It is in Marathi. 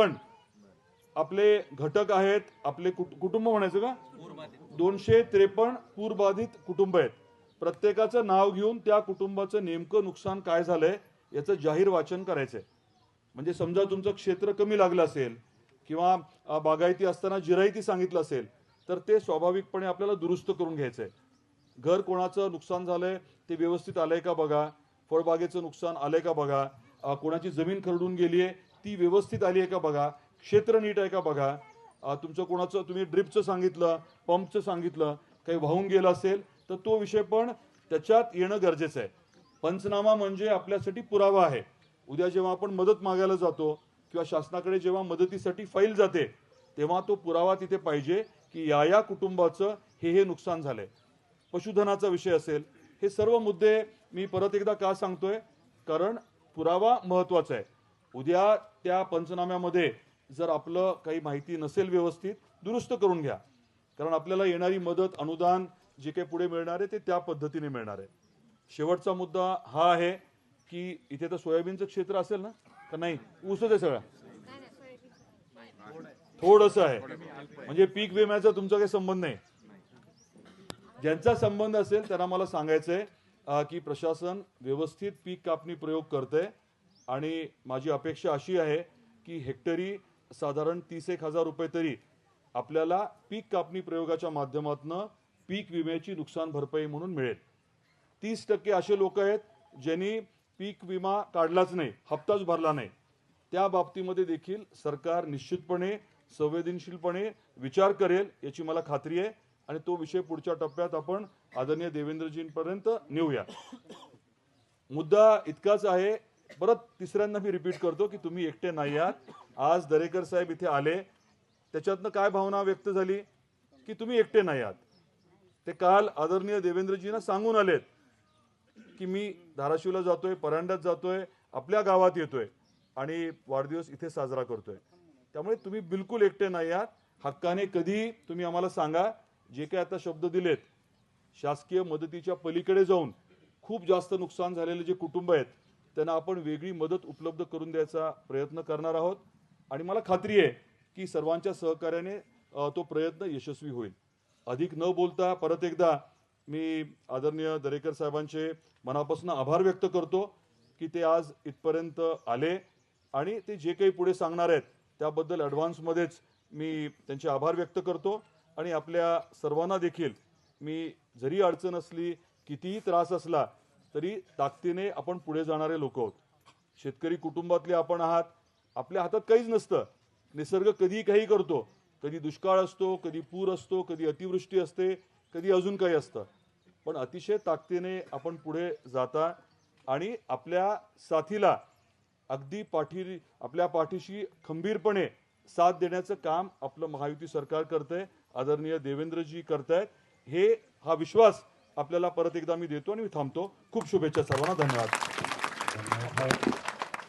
पण आपले घटक आहेत आपले कुटुंब म्हणायचं का? दोनशे त्रेपन्न पूरबाधित कुटुंब आहेत. प्रत्येकाचं नाव घेऊन त्या कुटुंबाचं नेमकं नुकसान काय झालंय याचं जाहीर वाचन करायचंय. म्हणजे समजा तुमचं क्षेत्र कमी लागलं असेल किंवा बागायती असताना जिरायती सांगितलं असेल तर ते स्वाभाविकपणे आपल्याला दुरुस्त करून घ्यायचंय. घर कोणाचं नुकसान झालंय ते व्यवस्थित आलंय का बघा? फळबागेचं नुकसान आलंय का बघा? कोणाची जमीन खरडून गेलीये ती व्यवस्थित आली आहे का बघा? क्षेत्र नीट आहे का बघा? तुमचं कोणाचं तुम्ही ड्रिपचं सांगितलं पंपचं सांगितलं काही वाहून गेलं असेल तर तो विषय पण त्याच्यात येणं गरजेचं आहे. पंचनामा म्हणजे आपल्यासाठी पुरावा आहे. उद्या जेव्हा आपण मदत मागायला जातो किंवा शासनाकडे जेव्हा मदतीसाठी फाईल जाते तेव्हा तो पुरावा तिथे पाहिजे की या या कुटुंबाचं हे हे नुकसान झालंय. पशुधनाचा विषय असेल हे सर्व मुद्दे मी परत एकदा का सांगतोय? कारण पुरावा महत्त्वाचा आहे. उद्या त्या पंचनाम्यामध्ये जर आपलं काही माहिती नसेल व्यवस्थित दुरुस्त करून घ्या. कारण आपल्याला येणारी मदत अनुदान जे काही पुढे मिळणार आहे ते त्या पद्धतीने मिळणार आहे. शेवटचा मुद्दा हा आहे की इथे तर सोयाबीनचं क्षेत्र असेल ना? का नाही? ऊसच आहे सगळा? थोडस आहे. म्हणजे पीक विम्याचा तुमचा काही संबंध नाही. ज्यांचा संबंध असेल त्यांना मला सांगायचंय की प्रशासन व्यवस्थित पीक कापणी प्रयोग करतंय. आणि माझी अपेक्षा अशी आहे की हेक्टरी साधारण तीस एक हजार रुपये तरी आपल्याला पीक कापणी प्रयोगाच्या माध्यमातून पीक विम्याची नुकसान भरपाई म्हणून मिळेल. तीस टक्के असे लोक आहेत ज्यांनी पीक विमा काढलाच नाही हप्ताच भरला नाही. त्या बाबतीमध्ये देखील सरकार निश्चितपणे संवेदनशीलपणे विचार करेल याची मला खात्री आहे आणि तो विषय पुढच्या टप्प्यात आपण आदरणीय देवेंद्रजींपर्यंत नेऊया. मुद्दा इतकाच आहे परत तिसऱ्यांदा मी रिपीट करतो की तुम्ही एकटे नाही आहात. आज दरेकर साहेब इथे आले. त्याच्यातनं काय भावना व्यक्त झाली? की तुम्ही एकटे नाही आहात. ते काल आदरणीय देवेंद्रजींना सांगून आलेत की मी धाराशिवला जातोय परांड्यात जातोय आपल्या गावात येतोय आणि वाढदिवस इथे साजरा करतोय. त्यामुळे तुम्ही बिलकुल एकटे नाही आहात. हक्काने कधी तुम्ही आम्हाला सांगा. जे काही आता शब्द दिलेत शासकीय मदतीच्या पलीकडे जाऊन खूप जास्त नुकसान झालेले जे कुटुंब आहेत त्यांना आपण वेगळी मदत उपलब्ध करून द्यायचा प्रयत्न करणार आहोत. आणि मला खात्री आहे की सर्वांच्या सहकार्याने तो प्रयत्न यशस्वी होईल. अधिक न बोलता परत एकदा मी आदरणीय दरेकर साहेबांचे मनापासून आभार व्यक्त करतो की ते आज इथपर्यंत आले आणि ते जे काही पुढे सांगणार आहेत त्याबद्दल ॲडव्हान्समध्येच मी त्यांचे आभार व्यक्त करतो. आणि आपल्या सर्वांना देखील मी जरी अडचण असली कितीही त्रास असला तरी ताकदीने आपण पुढे जाणारे लोक आहोत. शेतकरी कुटुंबातले आपण आहात. आपल्या हातात काहीच नसतं. निसर्ग कधी काही करतो. कधी दुष्काळ असतो कधी पूर असतो कधी अतिवृष्टी असते कधी अजून काही असतं. पण अतिशय ताकदीने आपण पुढे जाता आणि आपल्या साथीला अगदी पाठी आपल्या पाठीशी खंबीरपणे साथ देण्याचं काम आपलं महायुती सरकार करतंय. आदरणीय देवेंद्रजी करतायत. हे हा विश्वास आपल्याला परत एकदा मी देतो आणि मी थांबतो. खूप शुभेच्छा सर्वांना. धन्यवाद.